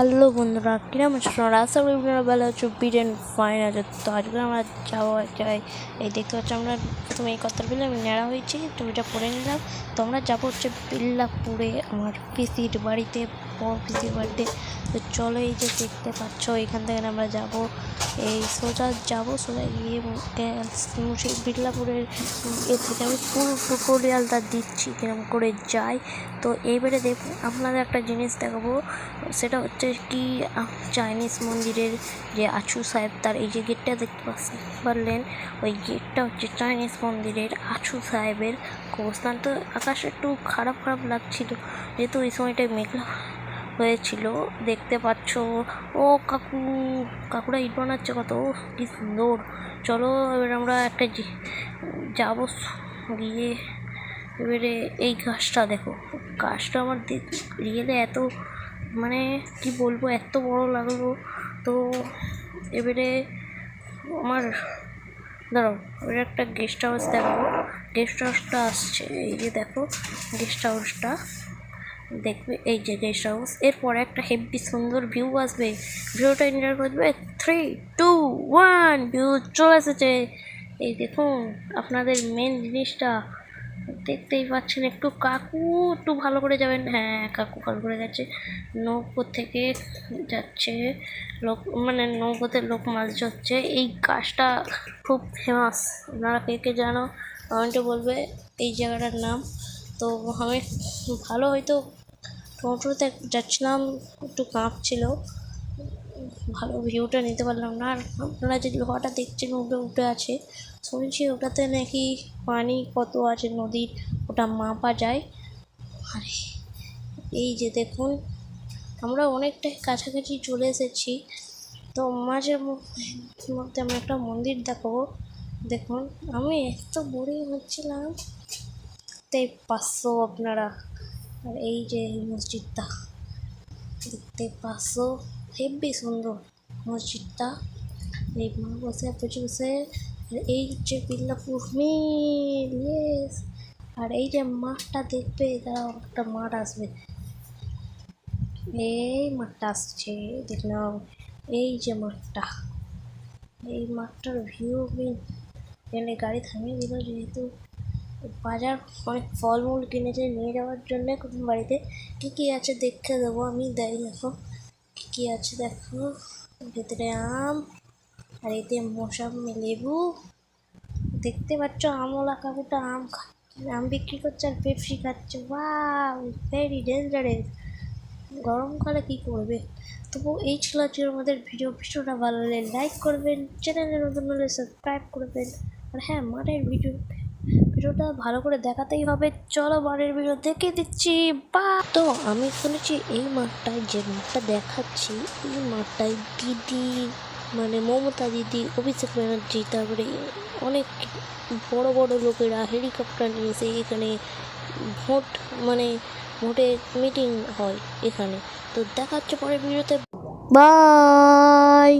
Hello বন্ধুরা কিরম তোমরা আশা করি ভালো আছো। বিরেন ফাইন আছে। তো আজকে আমরা যাব যাই এই দেখতে পাচ্ছ আমরা প্রথমে এই কথার বিলে আমি নেড়া হয়েছি টুপিটা পরে নিলাম। তো আমরা যাব হচ্ছে বিল্লাপুরে, আমার পিসির বাড়িতে বড় পিসির বাড়িতে। তো চলো এই যে দেখতে পাচ্ছ, এখান থেকে আমরা যাব। এই সোজা যাব, সোজা গিয়ে সেই বিল্লাপুরের থেকে আমি পুরো টিউটোরিয়ালটা দিচ্ছি, কিরম করে যাই তো এইবারে দেখ আপনাদের একটা জিনিস দেখাবো। সেটা হচ্ছে কি চাইনিজ মন্দিরের যে আছু সাহেব, তার এই যে গেটটা দেখতে পাচ্ছেন পারলেন ওই গেটটা হচ্ছে চাইনিজ মন্দিরের আছু সাহেবের অবস্থান তো আকাশ একটু খারাপ খারাপ লাগছিল, যেহেতু ওই সময়টায় মেঘলা হয়েছিল, দেখতে পাচ্ছ, ও কাকু, কাকুরা ইট বানাচ্ছে কত, ও কি সুন্দর। চলো, এবার আমরা একটা যাব গিয়ে এবারে এই গাছটা দেখো। গাছটা আমার রিয়েলে এত মানে কি বলব, এত বড় লাগল। তো এবারে আমার, দাঁড়াও, এবারে একটা গেস্ট হাউস দেখাবো। গেস্ট হাউসটা আসছে, এই যে দেখো গেস্ট হাউসটা দেখবে, এই যে গেস্ট হাউস এরপরে একটা হেভি সুন্দর ভিউ আসবে। ভিউটা এনজয় করবে। থ্রি টু ওয়ান ভিউ চলে এসেছে। এই দেখুন, আপনাদের মেন জিনিসটা। দেখতেই পাচ্ছেন একটু কাকু একটু ভালো করে যাবেন। হ্যাঁ কাকু ভালো করে গেছে। নৌকো থেকে যাচ্ছে, লোক মানে নৌকোতে লোক মাছ ধরছে। এই গাছটা খুব ফেমাস আপনারা কে কে জানো? কমেন্টে বলবে এই জায়গাটার নাম। তো আমি ভালো হয়তো টোটোতে যাচ্ছিলাম, একটু কাঁপছিল। ভালো ভিউটা নিতে পারলাম না। আর আপনারা যে লোহাটা দেখছেন ওটা উঠে আছে, শুনছি ওটাতে নাকি পানি কত আছে নদীর, ওটা মাপা যায়। আরে, এই যে দেখুন, আমরা অনেকটাই কাছাকাছি চলে এসেছি। তো মাঝে মধ্যে আমরা একটা মন্দির দেখাবো। দেখুন, আমি এত বোরিং হচ্ছিলাম। দেখতেই পাচ্ছ আপনারা। আর এই যে মসজিদটা দেখতে পাচ্ছ। হেব্বি সুন্দর। মসজিদটা। এই বসে বসে বসে এই হচ্ছে বিল্লাপুর মিল ইয়েস আর এই যে মাঠটা দেখবে তারা একটা মাঠ আসবে। এই মাঠটা আসছে, দেখলাম। এই যে মাঠটা। এই মাঠটার ভিউ আমি এখানে গাড়ি থামিয়ে দিল, যেহেতু বাজার অনেক ফলমূল কিনেছে, নিয়ে যাওয়ার জন্য বাড়িতে। কী কী আছে দেখে দেবো আমি দেয় দেখো কী আছে দেখো? ভেতরে আম, আর এতে মৌসাম্মি লেবু। দেখতে পাচ্ছ আমলা কাকুটা আম আম বিক্রি করছে আর পেপসি খাচ্ছে। ওয়াও ভেরি ডেঞ্জারাস গরমকালে কী করবে? তবু এই ছিল আজকের আমাদের ভিডিও ভিডিওটা ভালো লাগলে লাইক করবেন চ্যানেলে নতুন হলে সাবস্ক্রাইব করবেন। আর হ্যাঁ মাঠের ভিডিও ভিডিওটা ভালো করে দেখাতেই হবে। চলো মাঠের ভিডিও দেখে দিচ্ছি। বা। তো আমি শুনেছি এই মাঠটায় যে মাঠটা দেখাচ্ছি, এই মাঠটায় দিদি মানে মমতা দিদি, অভিষেক ব্যানার্জি, তারপরে অনেক বড় বড় লোকেরা হেলিকপ্টার নিয়ে এসে এখানে ভোট মানে ভোটের মিটিং হয় এখানে। তো দেখা হচ্ছে পরের ভিডিওতে বাই